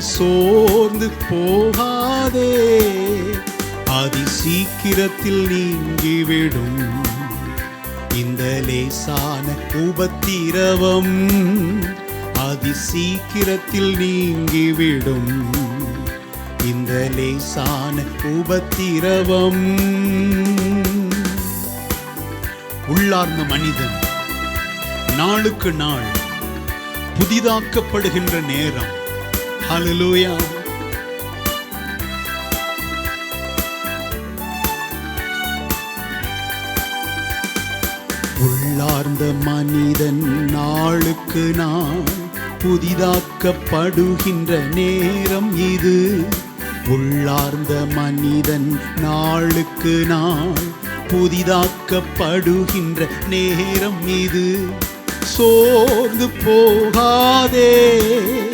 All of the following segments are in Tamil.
சோர்ந்து போகாதே. அதி சீக்கிரத்தில் நீங்கிவிடும். இந்த லேசான உபத்திரவம் அதி சீக்கிரத்தில் நீங்கிவிடும். இந்த லேசான உபத்திரவம் உள்ளார்ந்த மனிதன் நாளுக்கு நாள் புதிதாக்கப்படுகின்ற நேரம். Hallelujah. உள்ளார்ந்த மனிதன் நாளுக்கு நான் புதிதாக்கப்படுகின்ற நேரம் இது. உள்ளார்ந்த மனிதன் நாளுக்கு நாள் புதிதாக்கப்படுகின்ற நேரம் இது. சோர்ந்து போகாதே.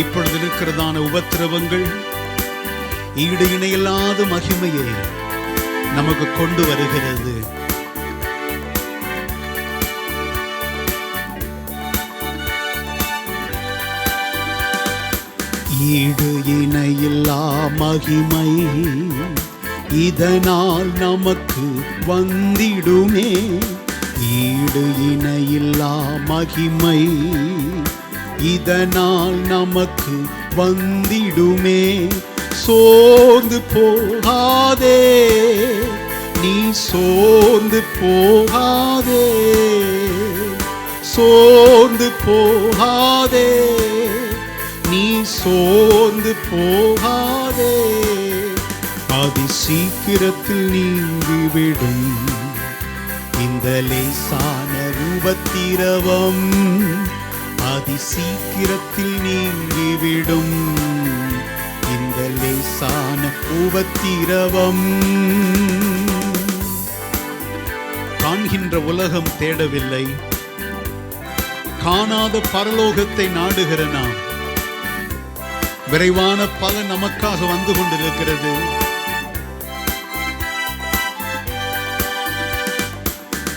இப்பொழுது இருக்கிறதான உபத்திரவங்கள் ஈடு இணையில்லாத மகிமையை நமக்கு கொண்டு வருகிறது. ஈடு இணையில்லா மகிமை இதனால் நமக்கு வந்திடுமே. ஈடு இணையில்லா மகிமை இதனால் நமக்கு வந்திடுமே. சோர்ந்து போகாதே. நீ சோர்ந்து போகாதே. சோர்ந்து போகாதே. நீ சோர்ந்து போகாதே. அதி சீக்கிரத்தில் நீங்கிவிடும் இந்த லேசான உபத்திரவம் அதி சீக்கிரத்தில் நீங்கிவிடும். இந்த லேசான உபத்திரவம் காண்கின்ற உலகம் தேடவில்லை. காணாத பரலோகத்தை நாடுகிற நாம். விரைவான பலன் நமக்காக வந்து கொண்டிருக்கிறது.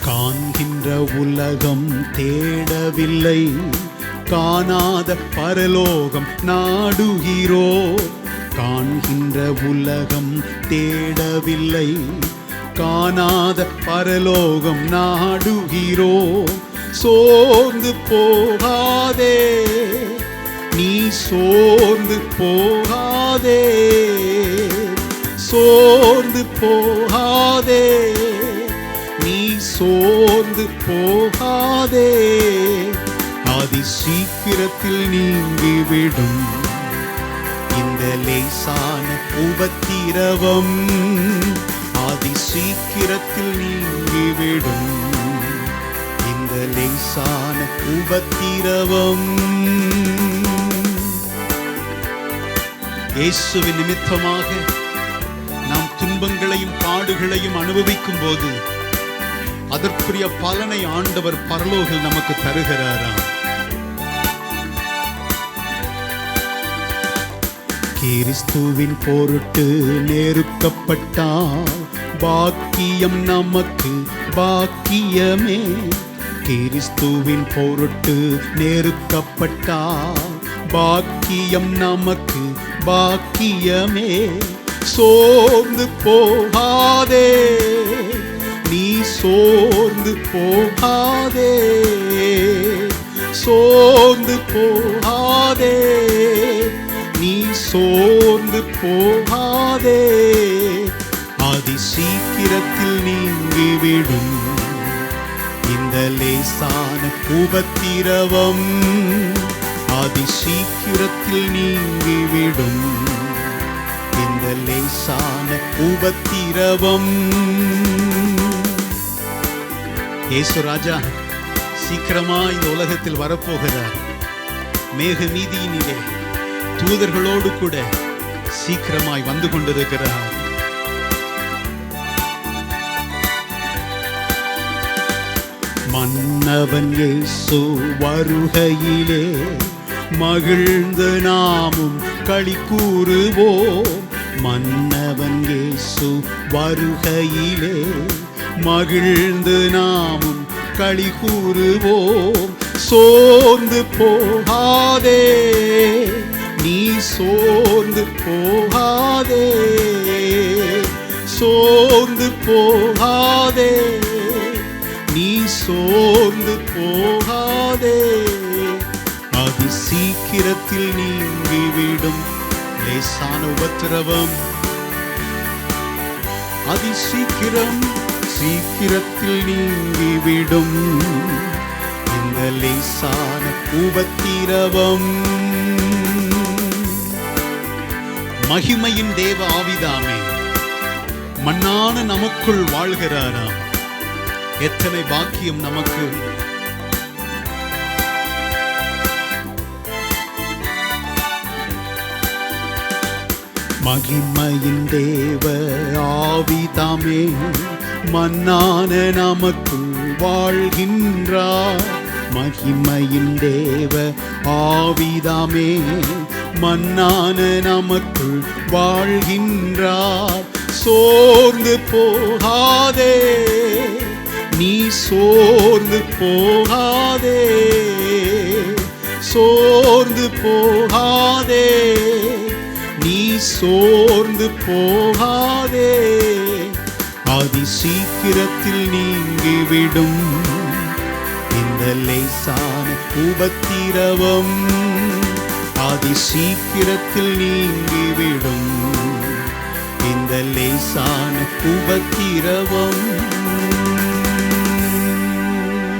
காண்கின்ற உலகம் தேடவில்லை. காணாத பரலோகம் நாடுகிறோ? காண்கின்ற உலகம் தேடவில்லை. காணாத பரலோகம் நாடுகிறோ? சோர்ந்து போகாதே. நீ சோர்ந்து போகாதே. சோர்ந்து போகாதே. நீ சோர்ந்து போகாதே. சீக்கிரத்தில் நீங்கிவிடும். இந்த லேசான உபத்திரவம் அதி சீக்கிரத்தில் நீங்கிவிடும். இந்த லேசான உபத்திரவம் இயேசுவின் நிமித்தமாக நாம் துன்பங்களையும் பாடுகளையும் அனுபவிக்கும் போது அதற்குரிய பலனை ஆண்டவர் பரலோகில் நமக்கு தருகிறாராம் கிறிஸ்துவின் பொருட்டு நெருக்கப்பட்டால் பாக்கியம் நமக்கு பாக்கியமே. கிறிஸ்துவின் பொருட்டு நெருக்கப்பட்டால் பாக்கியம் நமக்கு பாக்கியமே. சோர்ந்து போகாதே நீ சோர்ந்து போகாதே. சோர்ந்து போகாதே. சோர்ந்து போகாதே. அதி சீக்கிரத்தில் நீங்கிவிடும் இந்த லேசான உபத்திரவம் அதி சீக்கிரத்தில் நீங்கிவிடும் இந்த லேசான உபத்திரவம் ஏசு ராஜா சீக்கிரமா இந்த உலகத்தில் வரப்போகிறார். மேக மீதியினிலே தூதர்களோடு கூட சீக்கிரமாய் வந்து கொண்டிருக்கிறார். மன்னவன் இயேசு வருகையிலே மகிழ்ந்து நாமும் களி கூறுவோம். மன்னவன் இயேசு வருகையிலே மகிழ்ந்து நாமும் களி கூறுவோம். சோர்ந்து போகாதே சோர்ந்து போகாதே. சோர்ந்து போகாதே. நீ சோர்ந்து போகாதே. அது சீக்கிரத்தில் நீங்கிவிடும் லேசான உபத்திரவம். அதி சீக்கிரம் சீக்கிரத்தில் நீங்கிவிடும் இந்த லேசான உபத்திரவம். மகிமையின் தேவ ஆவிதாமே. மண்ணான நமக்குள் வாழ்கிறாராம். எத்தனை பாக்கியம் நமக்கு. மகிமையின் தேவ ஆவிதாமே. மன்னான நமக்குள் வாழ்கின்றார். மகிமையின் தேவ ஆவிதாமே. மன்னான நமக்குள் வாழ்கின்றார். சோர்ந்து போகாதே. நீ சோர்ந்து போகாதே. சோர்ந்து போகாதே. நீ சோர்ந்து போகாதே. அதி சீக்கிரத்தில் நீங்கிவிடும். இந்த லேசான உபத்திரவம் அதி சீக்கிரத்தில் நீங்கிவிடும். இந்த லேசான உபத்திரவம்